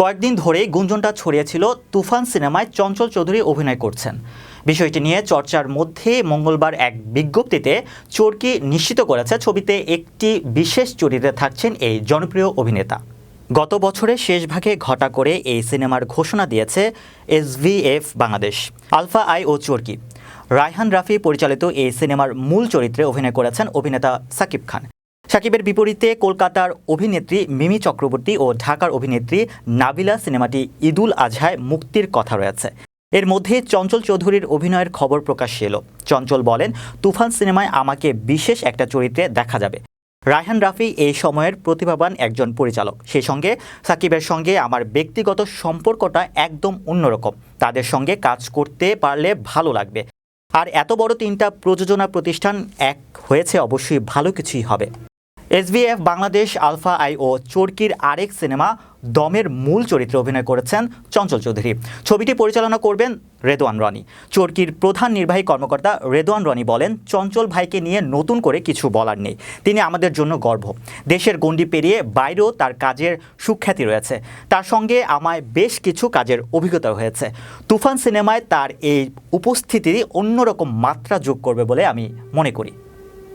কয়েকদিন ধরেই গুঞ্জনটা ছড়িয়েছিল তুফান সিনেমায় চঞ্চল চৌধুরী অভিনয় করছেন। বিষয়টি নিয়ে চর্চার মধ্যে মঙ্গলবার এক বিজ্ঞপ্তিতে চোরকি নিশ্চিত করেছে ছবিতে একটি বিশেষ চরিত্রে থাকছেন এই জনপ্রিয় অভিনেতা। গত বছরের শেষ ভাগে ঘটা করে এই সিনেমার ঘোষণা দিয়েছে এসভিএফ বাংলাদেশ, আলফা আই ও চোরকি। রায়হান রাফি পরিচালিত এই সিনেমার মূল চরিত্রে অভিনয় করেছেন অভিনেতা সাকিব খান। সাকিবের বিপরীতে কলকাতার অভিনেত্রী মিমি চক্রবর্তী ও ঢাকার অভিনেত্রী নাবিলা সিনেমাটি ঈদুল আজহায় মুক্তির কথা রয়েছে। এর মধ্যে চঞ্চল চৌধুরীর অভিনয়ের খবর প্রকাশ এলো। চঞ্চল বলেন, তুফান সিনেমায় আমাকে বিশেষ একটা চরিত্রে দেখা যাবে। রায়হান রাফি এই সময়ের প্রতিভাবান একজন পরিচালক। সেই সঙ্গে সাকিবের সঙ্গে আমার ব্যক্তিগত সম্পর্কটা একদম অন্যরকম। তাদের সঙ্গে কাজ করতে পারলে ভালো লাগবে। আর এত বড় তিনটা প্রযোজনা প্রতিষ্ঠান এক হয়েছে অবশ্যই ভালো কিছুই হবে। এসবিএফ বাংলাদেশ, আলফা, আই ও চরকির আরেক সিনেমা দমের মূল চরিত্রে অভিনয় করেছেন চঞ্চল চৌধুরী। ছবিটি পরিচালনা করবেন রেদওয়ান রনি। চরকির প্রধান নির্বাহী কর্মকর্তা রেদওয়ান রনি বলেন, চঞ্চল ভাইকে নিয়ে নতুন করে কিছু বলার নেই। তিনি আমাদের জন্য গর্ব। দেশের গণ্ডি পেরিয়ে বাইরেও তার কাজের সুখ্যাতি রয়েছে। তার সঙ্গে আমায় বেশ কিছু কাজের অভিজ্ঞতা হয়েছে। তুফান সিনেমায় তার এই উপস্থিতি অন্যরকম মাত্রা যোগ করবে বলে আমি মনে করি।